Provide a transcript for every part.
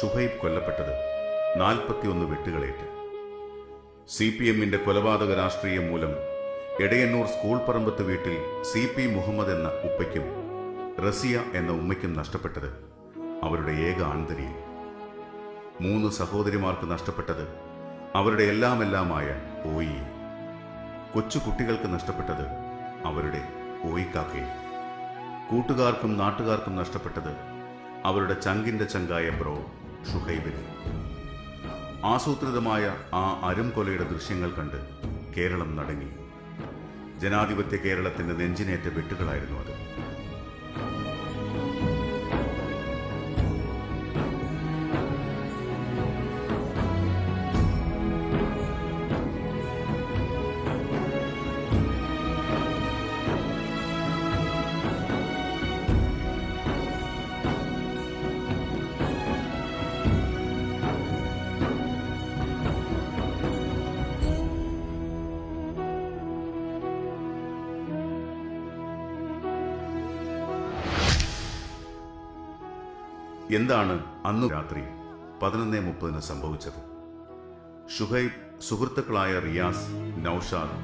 ഷുഹൈബ് കൊല്ലപ്പെട്ടത് നാൽപ്പത്തിയൊന്ന് വെട്ടുകളേറ്റ്. C P എമ്മിന്റെ കൊലപാതക രാഷ്ട്രീയം മൂലം എടയന്നൂർ സ്കൂൾ പറമ്പത്ത് വീട്ടിൽ സി പി മുഹമ്മദ് എന്ന ഉപ്പയ്ക്കും റസിയ എന്ന ഉമ്മയ്ക്കും നഷ്ടപ്പെട്ടത് അവരുടെ ഏക ആന്തരിയിൽ മൂന്ന് സഹോദരിമാർക്ക് നഷ്ടപ്പെട്ടത് അവരുടെ എല്ലാമെല്ലാമായ ഓയി കൊച്ചു കുട്ടികൾക്ക് നഷ്ടപ്പെട്ടത് അവരുടെ ഓയിക്കാക്കയും കൂട്ടുകാർക്കും നാട്ടുകാർക്കും നഷ്ടപ്പെട്ടത് അവരുടെ ചങ്കിന്റെ ചങ്കായ ബ്രോ ഷുഹൈബിനെ. ആസൂത്രിതമായ ആ അരുംകൊലയുടെ ദൃശ്യങ്ങൾ കണ്ട് കേരളം നടങ്ങി. ജനാധിപത്യ കേരളത്തിന്റെ നെഞ്ചിനേറ്റ വെട്ടുകളായിരുന്നു അത്. എന്താണ് അന്ന് രാത്രി പതിനൊന്ന് മുപ്പതിന് സംഭവിച്ചത്? ഷുഹൈബ് സുഹൃത്തുക്കളായ റിയാസ് നൌഷാദ്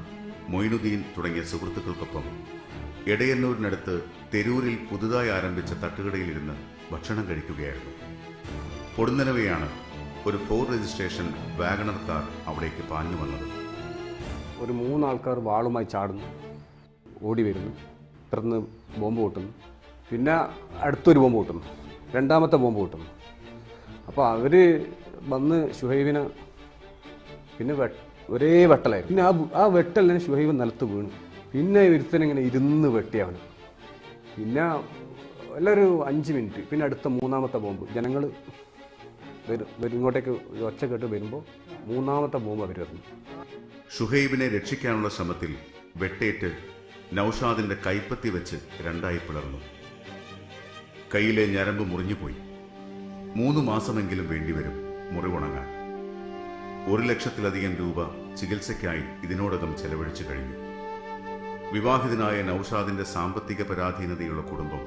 മൊയ്നുദ്ദീൻ തുടങ്ങിയ സുഹൃത്തുക്കൾക്കൊപ്പം എടയന്നൂരിനടുത്ത് തെരൂരിൽ പുതുതായി ആരംഭിച്ച തട്ടുകടയിലിരുന്ന് ഭക്ഷണം കഴിക്കുകയായിരുന്നു. പൊടുന്നനവെയാണ് ഒരു ഫോർ രജിസ്ട്രേഷൻ വാഗണർ കാർ അവിടേക്ക് പാഞ്ഞു വന്നത്. ഒരു മൂന്നാൾക്കാർ വാളുമായി ചാടുന്നു ഓടി വരുന്നു തുടർന്ന് ബോംബ് പൊട്ടുന്നു പിന്നെ അടുത്തൊരു ബോംബ് പൊട്ടുന്നു. രണ്ടാമത്തെ ബോംബ് കിട്ടുന്നു അപ്പോൾ അവർ വന്ന് ഷുഹൈബിനെ പിന്നെ ഒരേ വെട്ടലായിരുന്നു. പിന്നെ ആ ആ വെട്ടലിന് ഷുഹൈബ് നിലത്ത് വീണു. പിന്നെ ഒരുത്തനിങ്ങനെ ഇരുന്ന് വെട്ടി അവന്. പിന്നെ എല്ലാവരും അഞ്ച് മിനിറ്റ്. പിന്നെ അടുത്ത മൂന്നാമത്തെ ബോംബ്. ജനങ്ങൾ വരും ഇങ്ങോട്ടേക്ക് ഒച്ച കേട്ട് വരുമ്പോൾ മൂന്നാമത്തെ ബോംബ് അവർ വരുന്നു ഷുഹൈബിനെ രക്ഷിക്കാനുള്ള ശ്രമത്തിൽ വെട്ടേറ്റ് നൌഷാദിന്റെ കൈപ്പത്തി വെച്ച് രണ്ടായി പിളർന്നു. കയ്യിലെ ഞരമ്പ് മുറിഞ്ഞുപോയി. മൂന്ന് മാസമെങ്കിലും വേണ്ടിവരും മുറിവുണങ്ങാൻ. ഒരു ലക്ഷത്തിലധികം രൂപ ചികിത്സയ്ക്കായി ഇതിനോടകം ചെലവഴിച്ചു കഴിഞ്ഞു. വിവാഹിതനായ നൌഷാദിന്റെ സാമ്പത്തിക പരാധീനതയുള്ള കുടുംബം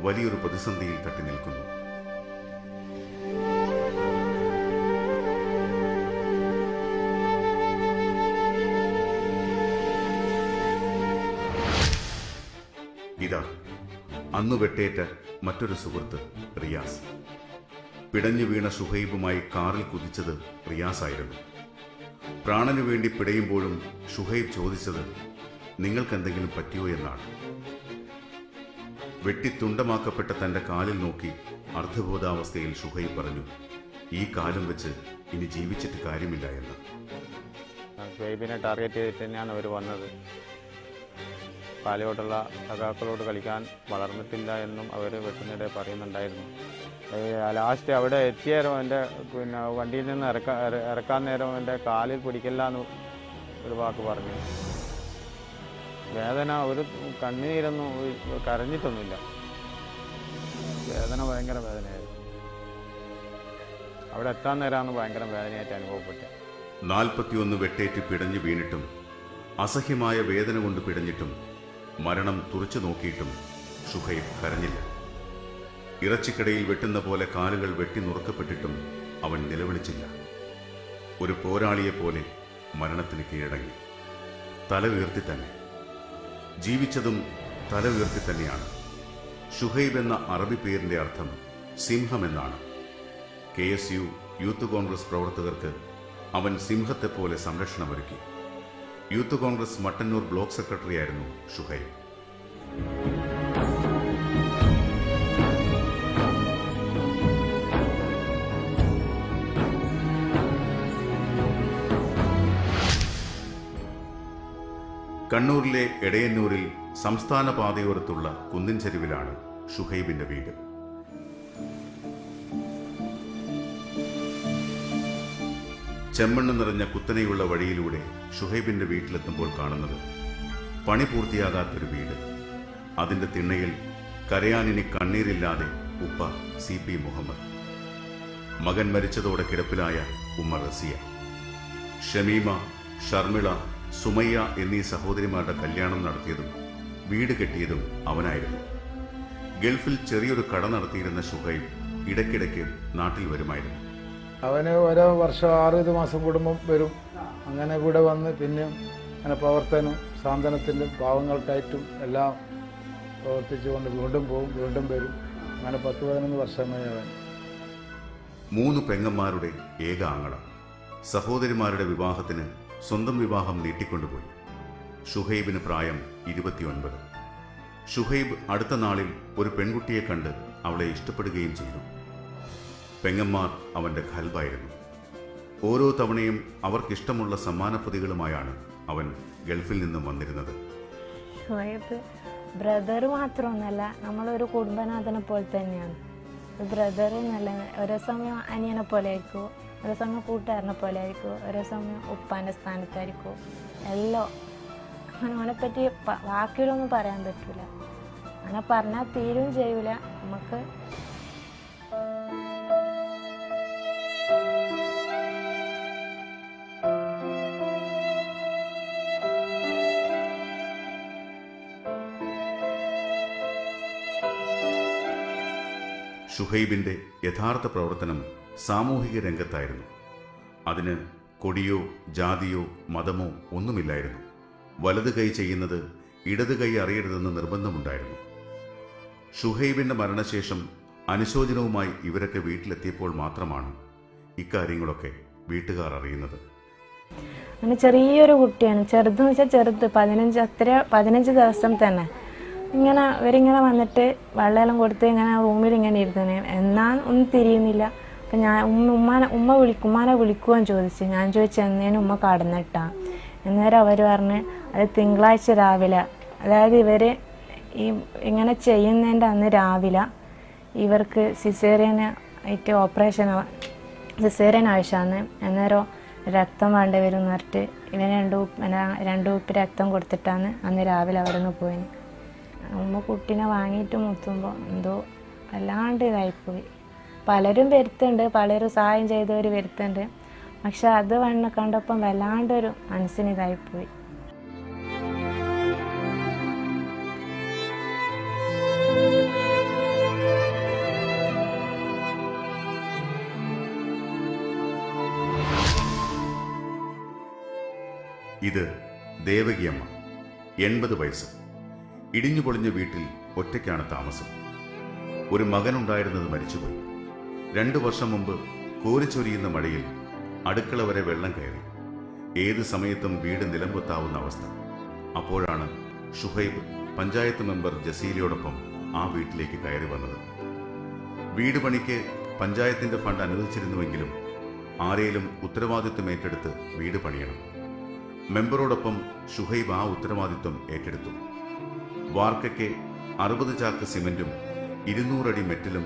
വലിയൊരു പ്രതിസന്ധിയിൽ തട്ടി നിൽക്കുന്നു. ഇതാ അന്ന് വെട്ടേറ്റ മറ്റൊരു സുഹൃത്ത് റിയാസ്. പിടഞ്ഞു വീണ ഷുഹൈബുമായി കാറിൽ കുതിച്ചത് റിയാസായിരുന്നു. പ്രാണനു വേണ്ടി പിടയുമ്പോഴും ഷുഹൈബ് ചോദിച്ചത് നിങ്ങൾക്കെന്തെങ്കിലും പറ്റിയോ എന്നാണ്? വെട്ടിത്തുണ്ടമാക്കപ്പെട്ട തന്റെ കാലിൽ നോക്കി അർദ്ധബോധാവസ്ഥയിൽ ഷുഹൈബ് പറഞ്ഞു ഈ കാലം വെച്ച് ഇനി ജീവിച്ചിട്ട് കാര്യമില്ല എന്ന്. ഷുഹൈബിനെ ടാർഗറ്റ് ചെയ്തിട്ട് തന്നെയാണ് അവർ വന്നത്. പാലയോട്ടുള്ള സഖാക്കളോട് കളിക്കാൻ വളർന്നിട്ടില്ല എന്നും അവർ വെട്ടുന്നിടെ പറയുന്നുണ്ടായിരുന്നു. ലാസ്റ്റ് അവിടെ എത്തിയ നേരം എന്റെ പിന്നെ വണ്ടിയിൽ നിന്ന് ഇറക്കാൻ ഇറ- ഇറക്കാൻ നേരം എന്റെ കാലിൽ പിടിക്കില്ല എന്ന് ഒരു വാക്ക് പറഞ്ഞു. വേദന ഒരു കണ്ണീരൊന്നും കരഞ്ഞിട്ടൊന്നുമില്ല. വേദന ഭയങ്കര വേദനയായിരുന്നു. അവിടെ എത്താൻ നേരമാണ് ഭയങ്കര വേദനയായിട്ട് അനുഭവപ്പെട്ടത്. നാൽപ്പത്തിയൊന്ന് വെട്ടേറ്റ് പിടഞ്ഞു വീണിട്ടും അസഹ്യമായ വേദന കൊണ്ട് പിടഞ്ഞിട്ടും മരണം തുറച്ചു നോക്കിയിട്ടും ഷുഹൈബ് കരഞ്ഞില്ല. ഇറച്ചിക്കടയിൽ വെട്ടുന്ന പോലെ കാലുകൾ വെട്ടി നുറുക്കപ്പെട്ടിട്ടും അവൻ നിലവിളിച്ചില്ല. ഒരു പോരാളിയെ പോലെ മരണത്തിന് കീഴടങ്ങി. തല ഉയർത്തി തന്നെ. ജീവിച്ചതും തല ഉയർത്തി തന്നെയാണ്. ഷുഹൈബ് എന്ന അറബി പേരിന്റെ അർത്ഥം സിംഹം എന്നാണ്. K S U youth Congress പ്രവർത്തകർക്ക് അവൻ സിംഹത്തെപ്പോലെ സംരക്ഷണമൊരുക്കി. Youth Congress Mattannur block secretary ആയിരുന്നു ഷുഹൈബ്. കണ്ണൂരിലെ എടയന്നൂരിൽ സംസ്ഥാന പാതയോരത്തുള്ള കുന്നിൻ ചെരുവിലാണ് ഷുഹൈബിന്റെ വീട്. ചെമ്മണ്ണ് നിറഞ്ഞ കുത്തനെയുള്ള വഴിയിലൂടെ ഷുഹൈബിന്റെ വീട്ടിലെത്തുമ്പോൾ കാണുന്നത് പണി പൂർത്തിയാകാത്തൊരു വീട്. അതിന്റെ തിണ്ണയിൽ കരയാനിനി കണ്ണീരില്ലാതെ ഉപ്പ സി പി മുഹമ്മദ്. മകൻ മരിച്ചതോടെ കിടപ്പിലായ ഉമ്മ റസിയ. ഷമീമ ഷർമിള സുമയ്യ എന്നീ സഹോദരിമാരുടെ കല്യാണം നടത്തിയതും വീട് കെട്ടിയതും അവനായിരുന്നു. ഗൾഫിൽ ചെറിയൊരു കട നടത്തിയിരുന്ന ഷുഹൈബ് ഇടയ്ക്കിടയ്ക്ക് നാട്ടിൽ വരുമായിരുന്നു. അവന് ഓരോ വർഷം ആറ് മാസം കുടുംബം വരും. അങ്ങനെ ഇവിടെ വന്ന് പിന്നെയും അങ്ങനെ പ്രവർത്തനം സാന്ത്വനത്തിലും പാവങ്ങൾക്കായിട്ടും എല്ലാം പ്രവർത്തിച്ചുകൊണ്ട് വീണ്ടും പോകും വീണ്ടും വരും. അങ്ങനെ പത്ത് പതിനൊന്ന് വർഷമായി അവൻ. മൂന്ന് പെങ്ങന്മാരുടെ ഏക ആങ്ങള. സഹോദരിമാരുടെ വിവാഹത്തിന് സ്വന്തം വിവാഹം നീട്ടിക്കൊണ്ടുപോയി. ഷുഹൈബിന് പ്രായം ഇരുപത്തിയൊൻപത്. ഷുഹൈബ് അടുത്ത നാളിൽ ഒരു പെൺകുട്ടിയെ കണ്ട് അവളെ ഇഷ്ടപ്പെടുകയും ചെയ്തു. പെങ്ങന്മാർ അവന്റെ ഖൽബായിരുന്നു. ഓരോ തവണയും അവർക്കിഷ്ടമുള്ള സമ്മാനപ്പൊതികളുമായാണ് അവൻ ഗൾഫിൽ നിന്നും വന്നിരുന്നത്. ബ്രദർ മാത്രമൊന്നുമല്ല നമ്മളൊരു കുടുംബനാഥനെ പോലെ തന്നെയാണ്. ബ്രദർ എന്നല്ല ഓരോ സമയം അനിയനെ പോലെ ആയിരിക്കും ഓരോ സമയം കൂട്ടുകാരനെ പോലെ ആയിരിക്കും ഓരോ സമയം ഉപ്പാന്റെ സ്ഥാനത്തായിരിക്കും എല്ലാം. അങ്ങനെ അവനെപ്പറ്റി പ- വാക്കിലൊന്നും പറയാൻ പറ്റൂല. അങ്ങനെ പറഞ്ഞാൽ തീരും ചെയ്യൂല. നമുക്ക് ഷുഹൈബിന്റെ യഥാർത്ഥ പ്രവർത്തനം സാമൂഹിക രംഗത്തായിരുന്നു. അതിന് കൊടിയോ ജാതിയോ മതമോ ഒന്നുമില്ലായിരുന്നു. വലത് കൈ ചെയ്യുന്നത് ഇടത് കൈ അറിയരുതെന്ന് നിർബന്ധമുണ്ടായിരുന്നു. ഷുഹൈബിന്റെ മരണശേഷം അനുശോചനവുമായി ഇവരൊക്കെ വീട്ടിലെത്തിയപ്പോൾ മാത്രമാണ് ഇക്കാര്യങ്ങളൊക്കെ വീട്ടുകാർ അറിയുന്നത്. അങ്ങനെ ചെറിയൊരു കുട്ടിയാണ്. ചെറുതെന്ന് വെച്ചാൽ ചെറുത്. പതിനഞ്ച് അത്ര പതിനഞ്ച് ദിവസം തന്നെ. ഇങ്ങനെ ഇവരിങ്ങനെ വന്നിട്ട് വെള്ളമെല്ലാം കൊടുത്ത് ഇങ്ങനെ റൂമിൽ ഇങ്ങനെ ഇരുന്നേ എന്നാ ഒന്നും തിരിയുന്നില്ല. അപ്പം ഞാൻ ഉമ്മ ഉമ്മാനെ ഉമ്മ വിളിക്കും ഉമ്മാനെ വിളിക്കുവാൻ ചോദിച്ചു. ഞാൻ ചോദിച്ചു എന്നേനും ഉമ്മ കടന്നിട്ടാ? അന്നേരം അവർ പറഞ്ഞ് അത് തിങ്കളാഴ്ച രാവിലെ. അതായത് ഇവർ ഈ ഇങ്ങനെ ചെയ്യുന്നതിന്റെ അന്ന് രാവിലെ ഇവർക്ക് സിസേറിയന് ആയിട്ട് ഓപ്പറേഷൻ സിസേറിയൻ ആവശ്യമാണ്. അന്നേരം രക്തം വേണ്ടി വരും എന്ന് പറഞ്ഞിട്ട് ഇവന് രണ്ട് രണ്ട് ഉപ്പ് രക്തം കൊടുത്തിട്ടാണ് അന്ന് രാവിലെ അവിടെ നിന്ന് പോയിന്. ഉമ്മ കുട്ടീനെ വാങ്ങിയിട്ട് മുത്തുമ്പോൾ എന്തോ വല്ലാണ്ട് ഇതായിപ്പോയി. പലരും വരുത്തുണ്ട് പലരും സഹായം ചെയ്തവർ വരുത്തുണ്ട്. പക്ഷെ അത് വണ്ണ കണ്ടപ്പം വല്ലാണ്ടൊരു മനസ്സിന് ഇതായിപ്പോയി. ഇത് ദേവകിയമ്മ എൺപത് വയസ്സ്. ഇടിഞ്ഞു പൊളിഞ്ഞ വീട്ടിൽ ഒറ്റയ്ക്കാണ് താമസം. ഒരു മകനുണ്ടായിരുന്നത് മരിച്ചുപോയി. രണ്ടു വർഷം മുമ്പ് കോരിച്ചൊരിയുന്ന മഴയിൽ അടുക്കള വരെ വെള്ളം കയറി. ഏത് സമയത്തും വീട് നിലംപൊത്താവുന്ന അവസ്ഥ. അപ്പോഴാണ് ഷുഹൈബ് പഞ്ചായത്ത് മെമ്പർ ജസീലയോടൊപ്പം ആ വീട്ടിലേക്ക് കയറി വന്നത്. വീട് പണിക്ക് പഞ്ചായത്തിന്റെ ഫണ്ട് അനുവദിച്ചിരുന്നുവെങ്കിലും ആരേലും ഉത്തരവാദിത്വം ഏറ്റെടുത്ത് വീട് പണിയണം. മെമ്പറോടൊപ്പം ഷുഹൈബ് ആ ഉത്തരവാദിത്വം ഏറ്റെടുത്തു. വാർക്കയ്ക്ക് അറുപത് ചാക്ക് സിമന്റും ഇരുന്നൂറടി മെറ്റലും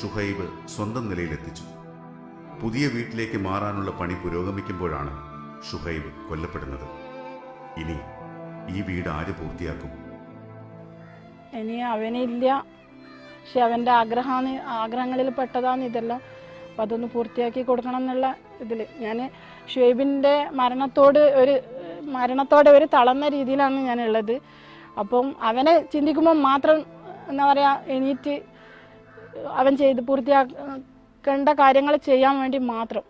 ഷുഹൈബ് സ്വന്തം നിലയിലെത്തിച്ചു. പുതിയ വീട്ടിലേക്ക് മാറാനുള്ള പണി പുരോഗമിക്കുമ്പോഴാണ് ഷുഹൈബ് കൊല്ലപ്പെടുന്നത്. ഇനി ഈ വീട് ആര് പൂർത്തിയാക്കും? ഇനി അവനില്ല പക്ഷെ അവന്റെ ആഗ്രഹമാണ് ആഗ്രഹങ്ങളിൽ പെട്ടതാണ് ഇതെല്ലാം. അപ്പം അതൊന്ന് പൂർത്തിയാക്കി കൊടുക്കണം എന്നുള്ള ഇതിൽ ഞാൻ ഷുഹൈബിന്റെ മരണത്തോട് ഒരു മരണത്തോടെ ഒരു തളർന്ന രീതിയിലാണ് ഞാനുള്ളത്. അപ്പം അവനെ ചിന്തിക്കുമ്പോൾ മാത്രം എന്താ പറയുക എണീറ്റ് അവൻ ചെയ്ത് പൂർത്തിയാക്കേണ്ട കാര്യങ്ങൾ ചെയ്യാൻ വേണ്ടി മാത്രം.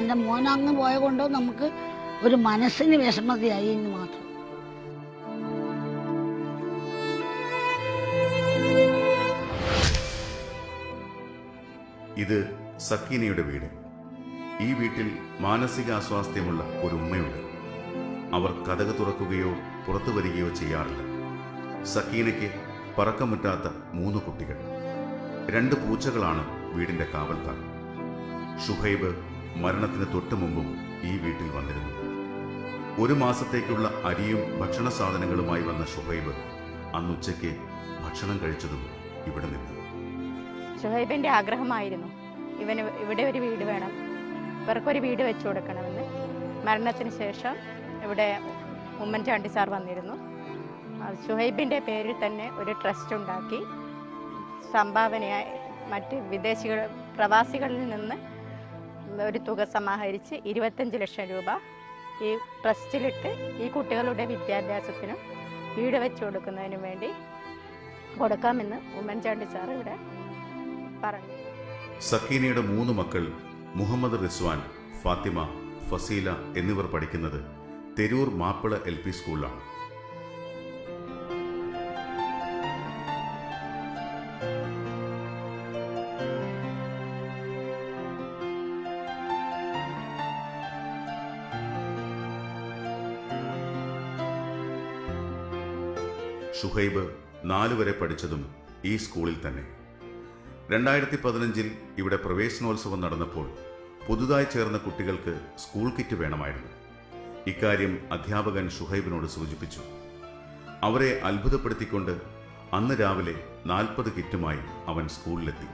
എന്റെ മോൻ അങ്ങ് പോയ കൊണ്ട് നമുക്ക് ഒരു മനസ്സിന് വിഷമതയായി എന്ന് മാത്രം. ഇത് സക്കീനയുടെ വീട്. ഈ വീട്ടിൽ മാനസിക അസ്വാസ്ഥ്യമുള്ള ഒരു ഉമ്മയുണ്ട്. അവർ കഥക തുറക്കുകയോ പുറത്തു വരികയോ ചെയ്യാറില്ല. സക്കീനയ്ക്ക് പറക്കമുറ്റാത്ത മൂന്ന് കുട്ടികൾ. രണ്ട് പൂച്ചകളാണ് വീടിന്റെ കാവൽക്കാർ. ഷുഹൈബ് മരണത്തിന് തൊട്ടു മുമ്പും ഈ വീട്ടിൽ വന്നിരുന്നു. ഒരു മാസത്തേക്കുള്ള അരിയും ഭക്ഷണ സാധനങ്ങളുമായി വന്ന ഷുഹൈബ് അന്നുച്ചയ്ക്ക് ഭക്ഷണം കഴിച്ചതും ഇവിടെ നിന്നു. ഷുഹൈബിന്റെ ആഗ്രഹമായിരുന്നു. ഇവന് ഇവിടെ ഒരു വീട് വേണം. ഇവർക്കൊരു വീട് വെച്ചു കൊടുക്കണമെന്ന്. മരണത്തിന് ശേഷം ഇവിടെ ഉമ്മൻചാണ്ടി സാർ വന്നിരുന്നു. ഷുഹൈബിന്റെ പേരിൽ തന്നെ ഒരു ട്രസ്റ്റ് ഉണ്ടാക്കി. സംഭാവനയായി മറ്റ് വിദേശികൾ പ്രവാസികളിൽ നിന്ന് ഒരു തുക സമാഹരിച്ച് ഇരുപത്തഞ്ച് ലക്ഷം രൂപ ഈ ട്രസ്റ്റിലിട്ട് ഈ കുട്ടികളുടെ വിദ്യാഭ്യാസത്തിനും വീട് വെച്ചു കൊടുക്കുന്നതിനും വേണ്ടി കൊടുക്കാമെന്ന് ഉമ്മൻചാണ്ടി സാർ ഇവിടെ പറഞ്ഞു. സക്കീനയുടെ മൂന്ന് മക്കൾ മുഹമ്മദ് റിസ്വാൻ ഫാത്തിമ ഫസീല എന്നിവർ പഠിക്കുന്നത് തെരൂർ മാപ്പിള എൽ പി സ്കൂളിലാണ്. ഷുഹൈബ് നാലുവരെ പഠിച്ചതും ഈ സ്കൂളിൽ തന്നെ. രണ്ടായിരത്തി പതിനഞ്ചിൽ ഇവിടെ പ്രവേശനോത്സവം നടന്നപ്പോൾ പുതുതായി ചേർന്ന കുട്ടികൾക്ക് സ്കൂൾ കിറ്റ് വേണമായിരുന്നു. ഇക്കാര്യം അധ്യാപകൻ ഷുഹൈബിനോട് സൂചിപ്പിച്ചു. അവരെ അത്ഭുതപ്പെടുത്തിക്കൊണ്ട് അന്ന് രാവിലെ നാൽപ്പത് കിറ്റുമായി അവൻ സ്കൂളിലെത്തി.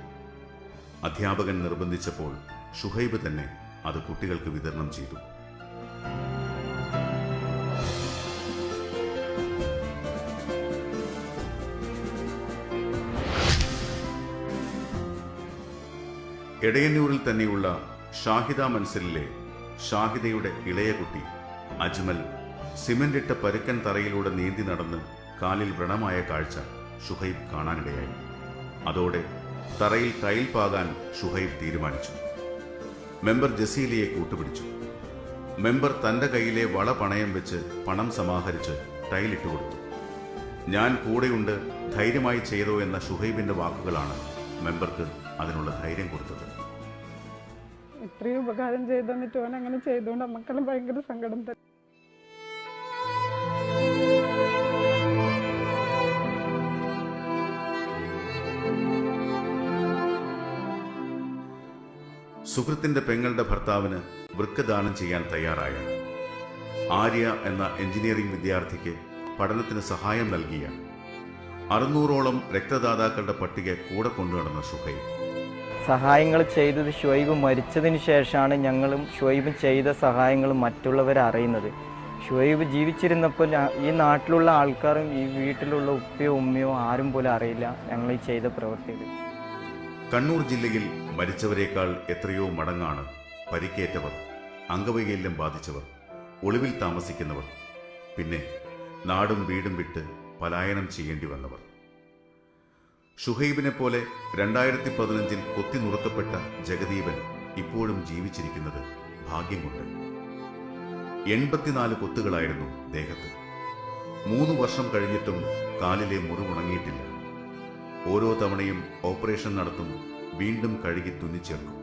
അധ്യാപകൻ നിർബന്ധിച്ചപ്പോൾ ഷുഹൈബ് തന്നെ അത് കുട്ടികൾക്ക് വിതരണം ചെയ്തു. എടയന്നൂരിൽ തന്നെയുള്ള ഷാഹിദ മൻസലിലെ ഷാഹിദയുടെ ഇളയ കുട്ടി അജ്മൽ സിമന്റിട്ട പരുക്കൻ തറയിലൂടെ നീന്തി നടന്ന് കാലിൽ വ്രണമായ കാഴ്ച ഷുഹൈബ് കാണാനിടയായി. അതോടെ തറയിൽ ടൈൽ പാകാൻ ഷുഹൈബ് തീരുമാനിച്ചു. മെമ്പർ ജസീലയെ കൂട്ടുപിടിച്ചു. മെമ്പർ തന്റെ കയ്യിലെ വള പണയം വെച്ച് പണം സമാഹരിച്ച് ടൈലിട്ട് കൊടുത്തു. ഞാൻ കൂടെയുണ്ട് ധൈര്യമായി ചെയ്തോ എന്ന ഷുഹൈബിന്റെ വാക്കുകളാണ് മെമ്പർക്ക് അതിനുള്ള ധൈര്യം കൊടുത്തത്. ഇത്രയും ഉപകാരം ചെയ്തു തന്നിട്ട് ഓൻ അങ്ങനെ ചെയ്തുകൊണ്ട് നമുക്കെല്ലാം ഭയങ്കര സങ്കടം തന്നെ. സുഹൃത്തിന്റെ പെങ്ങളുടെ ഭർത്താവിന് വൃക്കദാനം ചെയ്യാൻ തയ്യാറായ ആര്യ എന്ന എഞ്ചിനീയറിംഗ് വിദ്യാർത്ഥിക്ക് പഠനത്തിന് സഹായം നൽകിയ അറുന്നൂറോളം രക്തദാതാക്കളുടെ പട്ടിക കൂടെ കൊണ്ടുനടന്ന ഷുഹൈബ് സഹായങ്ങൾ ചെയ്തത് ഷുഹൈബ് മരിച്ചതിന് ശേഷമാണ് ഞങ്ങളും ഷുഹൈബും ചെയ്ത സഹായങ്ങൾ മറ്റുള്ളവർ അറിയുന്നത്. ഷുഹൈബ് ജീവിച്ചിരുന്നപ്പോൾ ഈ നാട്ടിലുള്ള ആൾക്കാരും ഈ വീട്ടിലുള്ള ഉപ്പയോ ഉമ്മയോ ആരും പോലും അറിയില്ല ഞങ്ങൾ ഈ ചെയ്ത പ്രവൃത്തികൾ കണ്ണൂർ ജില്ലയിൽ മരിച്ചവരെക്കാൾ എത്രയോ മടങ്ങാണ് പരിക്കേറ്റവർ അംഗവൈകല്യം ബാധിച്ചവർ ഒളിവിൽ താമസിക്കുന്നവർ പിന്നെ നാടും വീടും വിട്ട് പലായനം ചെയ്യേണ്ടി വന്നവർ. ഷുഹൈബിനെ പോലെ രണ്ടായിരത്തി പതിനഞ്ചിൽ കൊത്തി നുറുക്കപ്പെട്ട ജഗദീപൻ ഇപ്പോഴും ജീവിച്ചിരിക്കുന്നത് ഭാഗ്യം കൊണ്ട് എൺപത്തിനാല് കൊത്തുകളായിരുന്നു ദേഹത്ത്. മൂന്ന് വർഷം കഴിഞ്ഞിട്ടും കാലിലെ മുറിവുണങ്ങിയിട്ടില്ല. ഓരോ തവണയും ഓപ്പറേഷൻ നടത്തും വീണ്ടും കഴുകി തുന്നിച്ചേർക്കും.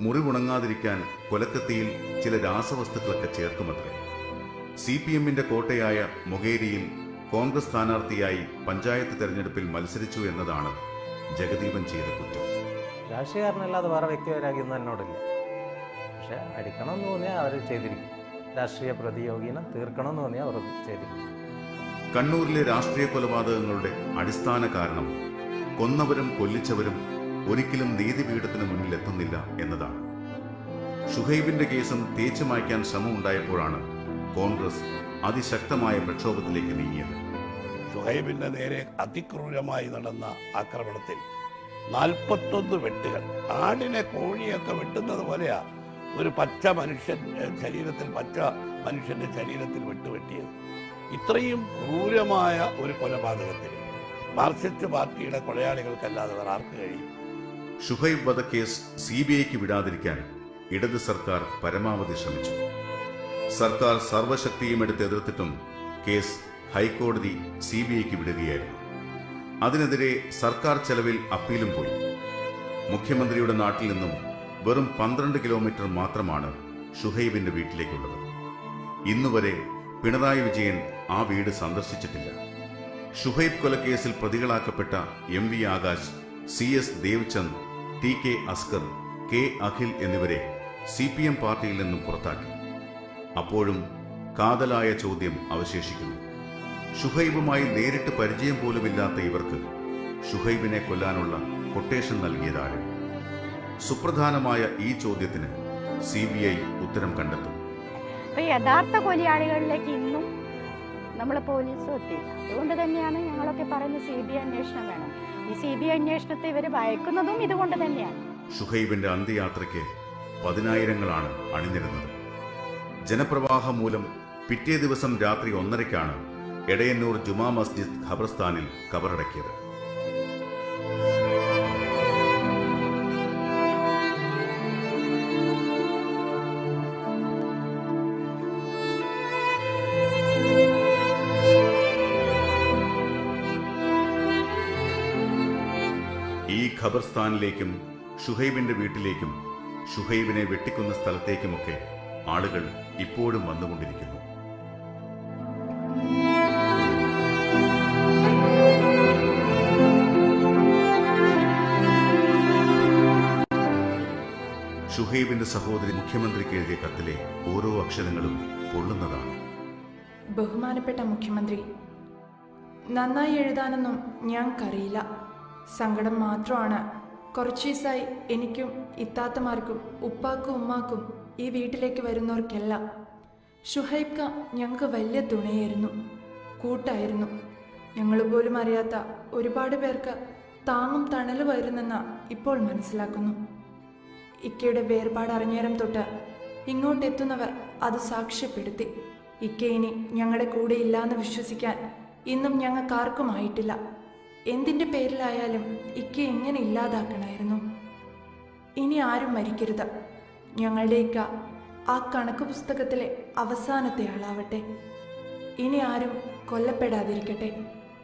മുറിവുണങ്ങാതിരിക്കാൻ കൊലക്കത്തിയിൽ ചില രാസവസ്തുക്കളൊക്കെ ചേർക്കുമത്രേ. സി പി എമ്മിന്റെ കോട്ടയായ മൊകേരിയിൽ കോൺഗ്രസ് സ്ഥാനാർത്ഥിയായി പഞ്ചായത്ത് തെരഞ്ഞെടുപ്പിൽ മത്സരിച്ചു എന്നതാണ് ജഗദീപൻ ചെയ്ത കുറ്റം. രാഷ്ട്രീയക്കാരനല്ലാതെ വേറെ വ്യക്തിപരാകിയൊന്നും എന്നോടില്ല. പക്ഷെ അടിക്കണം എന്ന് തോന്നിയാൽ അവർ ചെയ്തിരിക്കും. രാഷ്ട്രീയ പ്രതിയോഗിനെ തീർക്കണം എന്ന് തോന്നിയാൽ അവർ ചെയ്തിരിക്കും. കണ്ണൂരിലെ രാഷ്ട്രീയ കൊലപാതകങ്ങളുടെ അടിസ്ഥാന കാരണം കൊന്നവരും കൊല്ലിച്ചവരും ഒരിക്കലും നീതിപീഠത്തിന് മുന്നിൽ എത്തുന്നില്ല എന്നതാണ്. ഷുഹൈബിന്റെ കേസും തേച്ചു മായ്ക്കാൻ ശ്രമമുണ്ടായപ്പോഴാണ് കോൺഗ്രസ് അതിശക്തമായ പ്രക്ഷോഭത്തിലേക്ക് നീങ്ങിയത്. ഷുഹൈബിന്റെ നേരെ അതിക്രൂരമായി നടന്ന ആക്രമണത്തിൽ നാൽപ്പത്തൊന്ന് വെട്ടുകൾ. ആടിനെ കോഴിയൊക്കെ വെട്ടുന്നത് പോലെയാ ഒരു പച്ച മനുഷ്യൻ ശരീരത്തിൽ പച്ച മനുഷ്യന്റെ ശരീരത്തിൽ വെട്ടുവെട്ടിയത്. ഇത്രയും ക്രൂരമായ ഒരു കൊലപാതകത്തിൽ മാർക്സിസ്റ്റ് പാർട്ടിയുടെ കൊലയാളികൾക്കല്ലാതെ വേറെ ആർക്ക് കഴിയും? ഷുഹൈബ് വധക്കേസ് സി ബി ഐക്ക് വിടാതിരിക്കാൻ ഇടത് സർക്കാർ പരമാവധി ശ്രമിച്ചു. സർക്കാർ സർവശക്തിയും എടുത്ത് എതിർത്തിട്ടും കേസ് ഹൈക്കോടതി സി ബി ഐക്ക് വിടുകയായിരുന്നു. അതിനെതിരെ സർക്കാർ ചെലവിൽ അപ്പീലും പോയി. മുഖ്യമന്ത്രിയുടെ നാട്ടിൽ നിന്നും വെറും പന്ത്രണ്ട് കിലോമീറ്റർ മാത്രമാണ് ഷുഹൈബിന്റെ വീട്ടിലേക്കുള്ളത്. ഇന്നുവരെ പിണറായി വിജയൻ ആ വീട് സന്ദർശിച്ചിട്ടില്ല. ഷുഹൈബ് കൊലക്കേസിൽ പ്രതികളാക്കപ്പെട്ട M V Akash C S Devchand T K Askar K Akhil എന്നിവരെ സി പി എം പാർട്ടിയിൽ നിന്നും പുറത്താക്കി. അപ്പോഴും കാതലായ ചോദ്യം അവശേഷിക്കുന്നു. ഷുഹൈബുമായി നേരിട്ട് പരിചയം പോലുമില്ലാത്ത ഇവർക്ക് ഷുഹൈബിനെ കൊല്ലാനുള്ള കൊട്ടേഷൻ നൽകിയതാര്? സുപ്രധാനമായ ഈ ചോദ്യത്തിന് സി ബി ഐ ഉത്തരം കണ്ടെത്തും. യഥാർത്ഥ കൊലയാളികളിലേക്ക് ഇന്നും നമ്മൾ പോലീസ് എത്തിയില്ല അതുകൊണ്ട് തന്നെയാണ് ഞങ്ങളൊക്കെ പറയുന്നത് സി ബി ഐ അന്വേഷണം വേണം. ഈ സി ബി ഐ അന്വേഷണത്തെ ഇവർ ഭയക്കുന്നതും ഇതുകൊണ്ട് തന്നെയാണ്. ഷുഹൈബിന്റെ അന്ത്യയാത്രയ്ക്ക് പതിനായിരങ്ങളാണ് അണിനിരുന്നത്. ജനപ്രവാഹം മൂലം പിറ്റേ ദിവസം രാത്രി ഒന്നരയ്ക്കാണ് എടയന്നൂർ ജുമാ മസ്ജിദ് ഖബർസ്ഥാനിൽ കബറടക്കിയത്. ഈ ഖബർസ്ഥാനിലേക്കും ഷുഹൈബിന്റെ വീട്ടിലേക്കും ഷുഹൈബിനെ വെട്ടിക്കുന്ന സ്ഥലത്തേക്കുമൊക്കെ ആളുകൾ ഇപ്പോഴും വന്നുകൊണ്ടിരിക്കുന്നു. ഷുഹൈബിന്റെ സഹോദരി മുഖ്യമന്ത്രിക്ക് എഴുതിയ കത്തിലെ ഓരോ അക്ഷരങ്ങളും പൊള്ളുന്നതാണ്. ബഹുമാനപ്പെട്ട മുഖ്യമന്ത്രി നന്നായി എഴുതാനൊന്നും ഞങ്ങൾക്കറിയില്ല. സങ്കടം മാത്രമാണ്. കുറച്ച് ദിവസമായി എനിക്കും ഇത്താത്തമാർക്കും ഉപ്പാക്കും ഉമ്മാക്കും ഈ വീട്ടിലേക്ക് വരുന്നവർക്കെല്ലാം. ഷുഹൈബ് ഖാൻ ഞങ്ങൾക്ക് വലിയ തുണയായിരുന്നു കൂട്ടായിരുന്നു. ഞങ്ങൾ പോലും അറിയാത്ത ഒരുപാട് പേർക്ക് താങ്ങും തണലുമായിരുന്നെന്ന് ഇപ്പോൾ മനസ്സിലാക്കുന്നു. ഇക്കയുടെ വേർപാട് അറിഞ്ഞേരം തൊട്ട് ഇങ്ങോട്ടെത്തുന്നവർ അത് സാക്ഷ്യപ്പെടുത്തി. ഇക്ക ഇനി ഞങ്ങളുടെ കൂടെ ഇല്ലാന്ന് വിശ്വസിക്കാൻ ഇന്നും ഞങ്ങൾക്കാർക്കും ആയിട്ടില്ല. എന്തിന്റെ പേരിലായാലും ഇക്ക എങ്ങനെ ഇല്ലാതാക്കണമായിരുന്നു ഇനി ആരും മരിക്കരുത്. ഞങ്ങളുടെ ഇക്ക ആ കണക്ക് പുസ്തകത്തിലെ അവസാനത്തെ ആളാവട്ടെ. ഇനി ആരും കൊല്ലപ്പെടാതിരിക്കട്ടെ.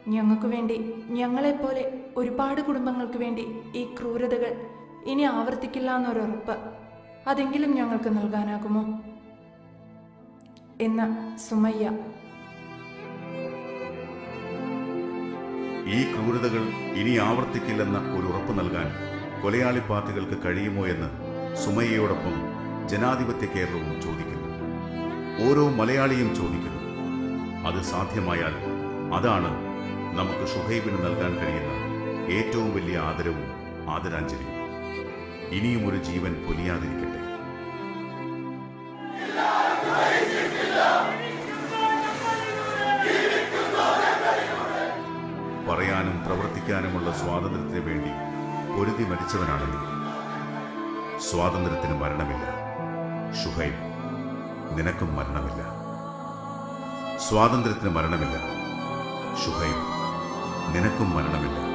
ഞങ്ങൾക്ക് വേണ്ടി ഞങ്ങളെപ്പോലെ ഒരുപാട് കുടുംബങ്ങൾക്ക് വേണ്ടി ഈ ക്രൂരതകൾ ഇനി ആവർത്തിക്കില്ല എന്നൊരുറപ്പ് അതെങ്കിലും ഞങ്ങൾക്ക് നൽകാനാകുമോ? എന്ന് സുമയ്യ. ഈ ക്രൂരതകൾ ഇനി ആവർത്തിക്കില്ലെന്ന ഒരു ഉറപ്പ് നൽകാൻ കൊലയാളി പാർട്ടികൾക്ക് കഴിയുമോ എന്ന് സുമയ്യയോടൊപ്പം ജനാധിപത്യ കേരളവും ചോദിക്കുന്നു. ഓരോ മലയാളിയും ചോദിക്കുന്നു. അത് സാധ്യമായാൽ അതാണ് നമുക്ക് ഷുഹൈബിന് നൽകാൻ കഴിയുന്ന ഏറ്റവും വലിയ ആദരവും ആദരാഞ്ജലിയും. ഇനിയും ഒരു ജീവൻ പൊലിയാതിരിക്കട്ടെ. പറയാനും പ്രവർത്തിക്കാനുമുള്ള സ്വാതന്ത്ര്യത്തിന് വേണ്ടി പൊരുതി മരിച്ചവനാണ് സ്വാതന്ത്ര്യത്തിന് മരണമില്ല. ഷുഹൈബ് നിനക്കും മരണമില്ല. സ്വാതന്ത്ര്യത്തിന് മരണമില്ല. ഷുഹൈബ് നിനക്കും മരണമില്ല.